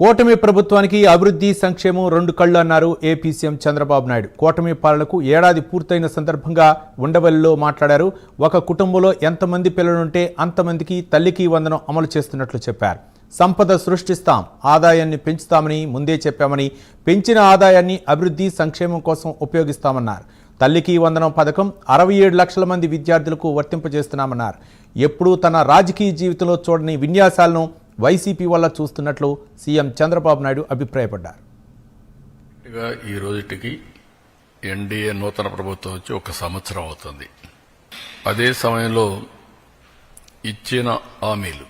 కూటమి ప్రభుత్వానికి అభివృద్ధి సంక్షేమం రెండు కళ్ళు అన్నారు ఏపీ సీఎం చంద్రబాబు నాయుడు. కూటమి పాలనకు ఏడాది పూర్తయిన సందర్భంగా ఉండవల్లిలో మాట్లాడారు. ఒక కుటుంబంలో ఎంతమంది పిల్లలుంటే అంతమందికి తల్లికి వందనం అమలు చేస్తున్నట్లు చెప్పారు. సంపద సృష్టిస్తాం ఆదాయాన్ని పెంచుతామని ముందే చెప్పామని పెంచిన ఆదాయాన్ని అభివృద్ధి సంక్షేమం కోసం ఉపయోగిస్తామన్నారు. తల్లికి వందనం పథకం అరవై ఏడు లక్షల మంది విద్యార్థులకు వర్తింపజేస్తున్నామన్నారు. ఎప్పుడూ తన రాజకీయ జీవితంలో చూడని విన్యాసాలను వైసీపీ వల్ల చూస్తున్నట్లు సీఎం చంద్రబాబు నాయుడు అభిప్రాయపడ్డారు. ఈ రోజుటికి ఎన్డీఏ నూతన ప్రభుత్వం వచ్చి ఒక సంవత్సరం అవుతుంది. అదే సమయంలో ఇచ్చిన హామీలు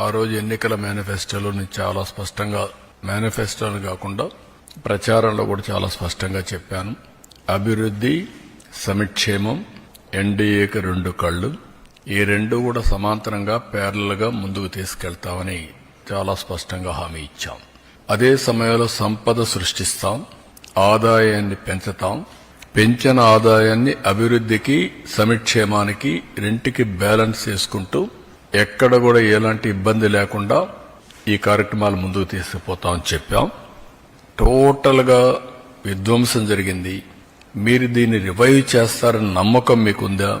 ఆ రోజు ఎన్నికల మేనిఫెస్టోలోని చాలా స్పష్టంగా మేనిఫెస్టోని కాకుండా ప్రచారంలో కూడా చాలా స్పష్టంగా చెప్పాను. అభివృద్ధి సమిక్షేమం ఎన్డీఏకి రెండు కళ్ళు ఈ రెండు కూడా సమాంతరంగా పేర్లగా ముందుకు తీసుకెళ్తామని చాలా స్పష్టంగా హామీ ఇచ్చాం. అదే సమయంలో సంపద సృష్టిస్తాం ఆదాయాన్ని పెంచుతాం పెంచిన ఆదాయాన్ని అభివృద్ధికి సమిక్షేమానికి రెంటికి బ్యాలెన్స్ చేసుకుంటూ ఎక్కడ కూడా ఎలాంటి ఇబ్బంది లేకుండా ఈ కార్యక్రమాలు ముందుకు తీసుకుపోతామని చెప్పాం. టోటల్గా విధ్వంసం జరిగింది. మీరు దీన్ని రివైవ్ చేస్తారని నమ్మకం మీకుందా?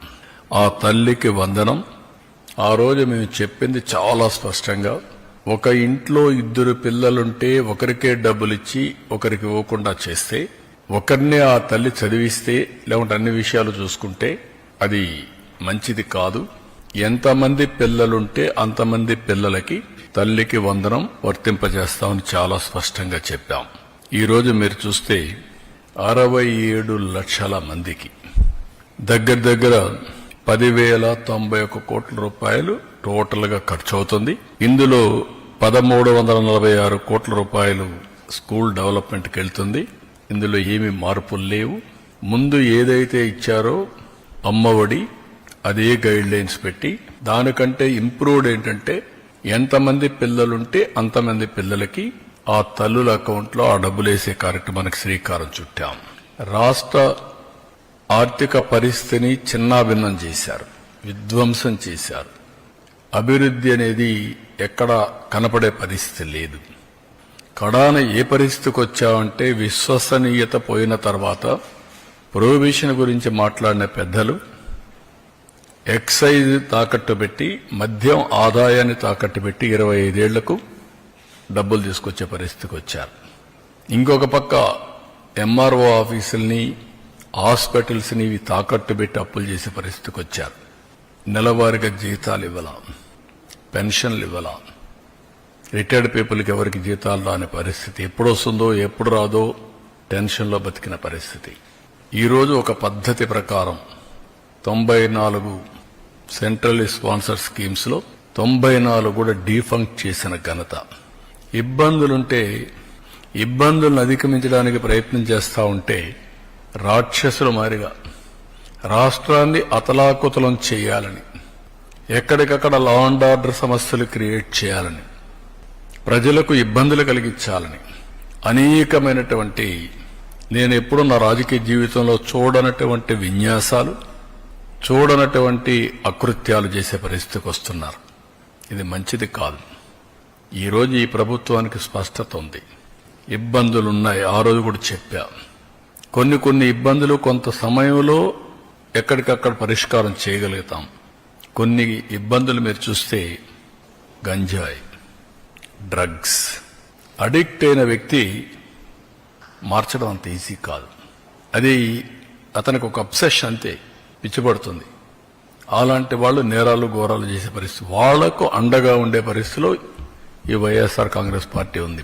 ఆ తల్లికి వందనం. ఆ రోజు మేము చెప్పింది చాలా స్పష్టంగా. ఒక ఇంట్లో ఇద్దరు పిల్లలుంటే ఒకరికే డబ్బులు ఇచ్చి ఒకరికి ఇవ్వకుండా చేస్తే ఒకరినే ఆ తల్లి చదివిస్తే లేకుంటే అన్ని విషయాలు చూసుకుంటే అది మంచిది కాదు. ఎంతమంది పిల్లలుంటే అంతమంది పిల్లలకి తల్లికి వందనం వర్తింపజేస్తామని చాలా స్పష్టంగా చెప్పాం. ఈరోజు మీరు చూస్తే అరవై ఏడు లక్షల మందికి దగ్గర దగ్గర పదివేల తొంభై ఒక కోట్ల రూపాయలు టోటల్గా ఖర్చు అవుతుంది ఇందులో పదమూడు వందల నలభై ఆరు కోట్ల రూపాయలు స్కూల్ డెవలప్మెంట్కి వెళ్తుంది. ఇందులో ఏమి మార్పులు లేవు. ముందు ఏదైతే ఇచ్చారో అమ్మఒడి అదే గైడ్ లైన్స్ పెట్టి దానికంటే ఇంప్రూవ్డ్ ఏంటంటే ఎంతమంది పిల్లలుంటే అంతమంది పిల్లలకి ఆ తల్లుల అకౌంట్లో ఆ డబ్బులు వేసే కార్యక్రమానికి శ్రీకారం చుట్టాం. రాష్ట్ర ఆర్థిక పరిస్థితిని చిన్నాభిన్నం చేశారు విధ్వంసం చేశారు. అభివృద్ధి అనేది ఎక్కడ కనపడే పరిస్థితి లేదు. కడాన ఏ పరిస్థితికి వచ్చామంటే విశ్వసనీయత పోయిన తర్వాత ప్రొహిబిషన్ గురించి మాట్లాడిన పెద్దలు ఎక్సైజ్ తాకట్టు పెట్టి మద్యం ఆదాయాన్ని తాకట్టు పెట్టి ఇరవై ఐదేళ్ళకు డబ్బులు తీసుకొచ్చే పరిస్థితికి వచ్చారు. ఇంకొక పక్క ఎంఆర్ఓ ఆఫీసుల్ని హాస్పిటల్స్ని ఇవి తాకట్టు పెట్టి అప్పులు చేసే పరిస్థితికి వచ్చారు. నెలవారీగా జీతాలు ఇవ్వలా పెన్షన్లు ఇవ్వలా. రిటైర్డ్ పీపుల్కి ఎవరికి జీతాలు రాని పరిస్థితి ఎప్పుడు వస్తుందో ఎప్పుడు రాదో టెన్షన్లో బతికిన పరిస్థితి. ఈరోజు ఒక పద్ధతి ప్రకారం తొంభై నాలుగు సెంట్రల్ స్పాన్సర్ స్కీమ్స్లో తొంభై నాలుగు కూడా డీఫంక్ట్ చేసిన ఘనత. ఇబ్బందులుంటే ఇబ్బందులను అధిగమించడానికి ప్రయత్నం చేస్తూ ఉంటే రాక్షసుల మారిగా. రాష్ట్రాన్ని అతలాకుతలం చేయాలని ఎక్కడికక్కడ లా అండ్ ఆర్డర్ సమస్యలు క్రియేట్ చేయాలని ప్రజలకు ఇబ్బందులు కలిగించాలని అనేకమైనటువంటి నేను ఎప్పుడు నా రాజకీయ జీవితంలో చూడనటువంటి విన్యాసాలు చూడనటువంటి అకృత్యాలు చేసే పరిస్థితికి వస్తున్నారు. ఇది మంచిది కాదు. ఈరోజు ఈ ప్రభుత్వానికి స్పష్టత ఉంది. ఇబ్బందులున్నాయి. ఆ రోజు కూడా చెప్పా. కొన్ని కొన్ని ఇబ్బందులు కొంత సమయంలో ఎక్కడికక్కడ పరిష్కారం చేయగలుగుతాం. కొన్ని ఇబ్బందులు మీరు చూస్తే గంజాయి డ్రగ్స్. అడిక్ట్ అయిన వ్యక్తి మార్చడం అంత ఈజీ కాదు. అది అతనికి ఒక అబ్సెషన్ అంతే పిచ్చిపడుతుంది. అలాంటి వాళ్ళు నేరాలు ఘోరాలు చేసే పరిస్థితి వాళ్ళకు అండగా ఉండే పరిస్థితిలో ఈ వైఎస్ఆర్ కాంగ్రెస్ పార్టీ ఉంది.